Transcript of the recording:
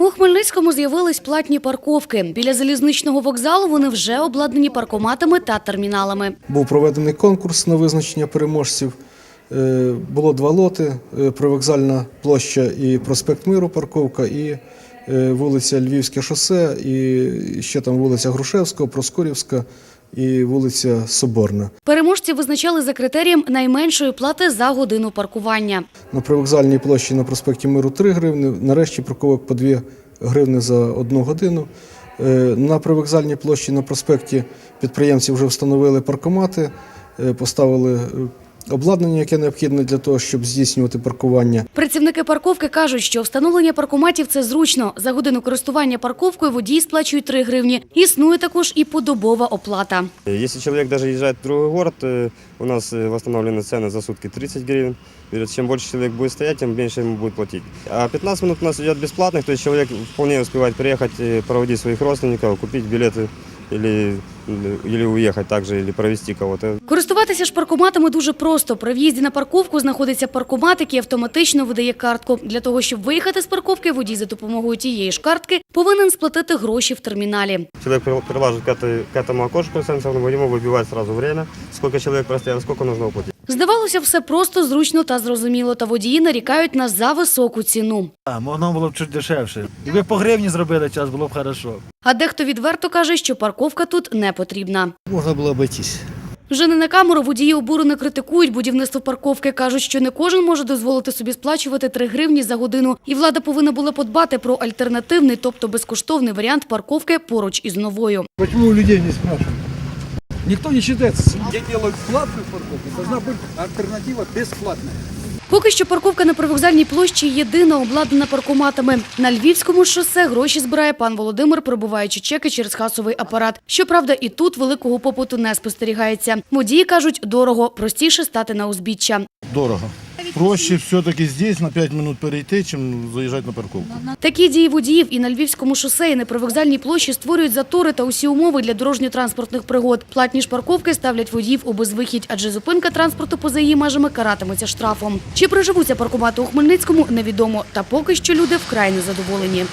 У Хмельницькому з'явились платні парковки. Біля залізничного вокзалу вони вже обладнані паркоматами та терміналами. Був проведений конкурс на визначення переможців. Е, Було два лоти: е, привокзальна площа і проспект Миру, парковка, і е, вулиця Львівське шосе, і ще там вулиця Грушевського, Проскурівська і вулиця Соборна. Переможці визначали за критерієм найменшої плати за годину паркування. На привокзальній площі на проспекті Миру 3 гривни, нарешті парковок по 2 гривни за одну годину. Е, На привокзальній площі на проспекті підприємці вже встановили паркомати, е, поставили е, обладнання, яке необхідне для того, щоб здійснювати паркування. Працівники парковки кажуть, що встановлення паркоматів це зручно. За годину користування парковкою водії сплачують 3 гривні. Існує також і подобова оплата. Если человек даже езжает в другой город, э, у нас э, восстановлены цены за сутки 30 гривен. Говорят, Чем больше человек будет стоять, тем меньше ему будет платить. А 15 минут у нас идет бесплатных, то есть человек вполне успевает приехать, э, проводить своих родственников, купить билеты или, или уехать также, или провести кого-то. Користуватися ж паркоматами дуже просто. При в'їзді на парковку знаходиться паркомат, який автоматично видає картку. Для того, щоб виїхати з парковки, водій за допомогою тієї ж картки повинен сплатити гроші в терміналі. Человек прил- прилаживает к, этой- к этому окошку сенсорному, ему выбивает сразу время, сколько человек простоял, сколько нужно уплатить. Здавалося, все просто, зручно та зрозуміло. Та водії нарікають на зависоку ціну. А, воно було б чуть дешевше. Якби по гривні зробили час, було б хорошо. А дехто відверто каже, що парковка тут не потрібна. Можна було обойтись. Вже не на камеру водії обурено критикують будівництво парковки. Кажуть, що не кожен може дозволити собі сплачувати 3 гривні за годину. І влада повинна була подбати про альтернативний, тобто безкоштовний варіант парковки поруч із новою. Почему у людей не спрашивают? Никто не считается. Где делают платную парковку, должна быть альтернатива бесплатная. Поки що парковка на привокзальній площі єдина обладнана паркоматами. На Львівському шосе гроші збирає пан Володимир, пробуваючи чеки через касовий апарат. Щоправда, і тут великого попиту не спостерігається. Водії кажуть, дорого, простіше стати на узбіччя. Дорого. Проще все-таки здесь на 5 минут перейти, чем заезжать на парковку. Такі дії водіїв і на Львівському шосе, і на привокзальній площі створюють затори та усі умови для дорожньо-транспортних пригод. Платні ж парковки ставлять водіїв у безвихідь, адже зупинка транспорту поза її межами каратиметься штрафом. Чи приживуться паркомати у Хмельницькому, невідомо. Та поки що люди вкрай незадоволені.